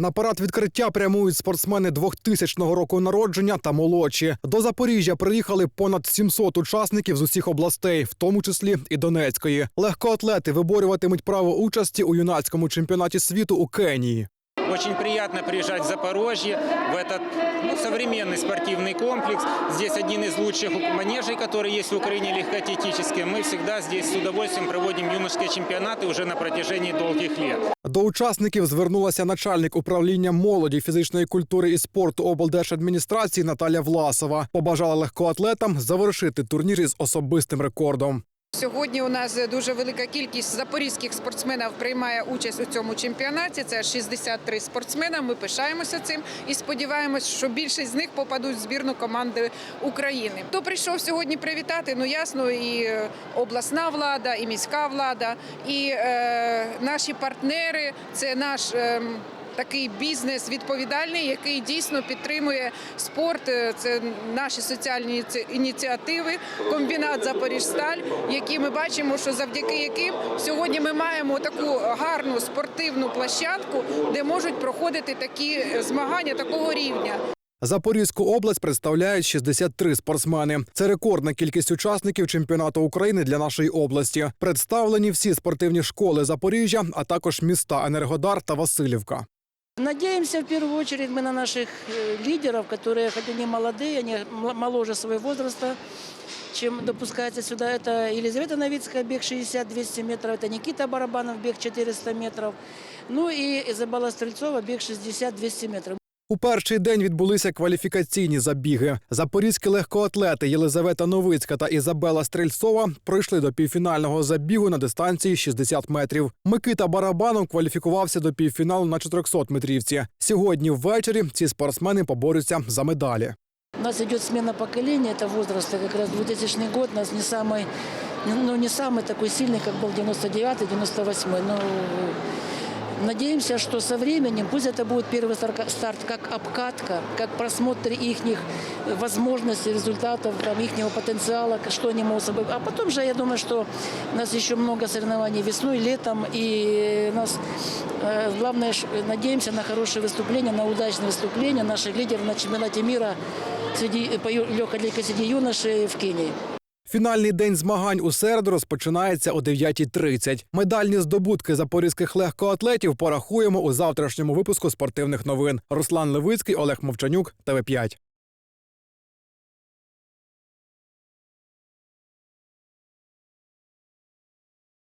На парад відкриття прямують спортсмени 2000 року народження та молодші. До Запоріжжя приїхали понад 700 учасників з усіх областей, в тому числі і Донецької. Легкоатлети виборюватимуть право участі у юнацькому чемпіонаті світу у Кенії. Очень приятно приезжать в Запорожье, в этот ну, современный спортивный комплекс. Здесь один из лучших манежей, который есть в Украине легкоатлетические. Мы всегда здесь с удовольствием проводим юношеские чемпионаты уже на протяжении долгих лет. До учасників звернулася начальник управління молоді, фізичної культури і спорту облдержадміністрації Наталя Власова. Побажала легкоатлетам завершити турнір із особистим рекордом. Сьогодні у нас дуже велика кількість запорізьких спортсменів приймає участь у цьому чемпіонаті. Це 63 спортсмена. Ми пишаємося цим і сподіваємось, що більшість з них попадуть в збірну команди України. Хто прийшов сьогодні привітати? Ну ясно, і е, обласна влада, і міська влада, і е, наші партнери. Це наш. Е, Такий бізнес відповідальний, який дійсно підтримує спорт. Е, Це наші соціальні ініціативи, комбінат Запоріжсталь, які ми бачимо, що завдяки яким сьогодні ми маємо таку гарну спортивну площадку, де можуть проходити такі е, змагання такого рівня. Запорізьку область представляють 63 спортсмени. Це рекордна кількість учасників чемпіонату України для нашої області. Представлені всі спортивні школи Запоріжжя, а також міста Енергодар та Васильівка. Надеемся в первую очередь мы на наших э, лидеров, которые, хотя не молодые, они м- моложе своего возраста, чем допускается сюда. Это Елизавета Новицкая, бег 60-200 метров, это Никита Барабанов, бег 400 метров, ну и Изабелла Стрельцова, бег 60-200 метров. У перший день відбулися кваліфікаційні забіги. Запорізькі легкоатлети Єлизавета Новицька та Ізабела Стрельцова пройшли до півфінального забігу на дистанції 60 метрів. Микита Барабанов кваліфікувався до півфіналу на 400 метрівці. Сьогодні ввечері ці спортсмени поборються за медалі. У нас идет смена поколения, это возраста как раз 2000 год, у нас не самый, ну, не самый такой сильный, как был 99-98, но надеемся, что со временем, пусть это будет первый стар- старт, как обкатка, как просмотр их возможностей, результатов, там, их потенциала, что они могут собой. А потом же, я думаю, что у нас еще много соревнований весной, летом, и нас э, главное, надеемся на хорошее выступление, на удачное выступление наших лидеров на чемпионате мира среди, по легкоатлетике среди юношей в Кении. Фінальний день змагань у середу розпочинається о 9.30. Медальні здобутки запорізьких легкоатлетів порахуємо у завтрашньому випуску спортивних новин. Руслан Левицький, Олег Мовчанюк, ТВ5.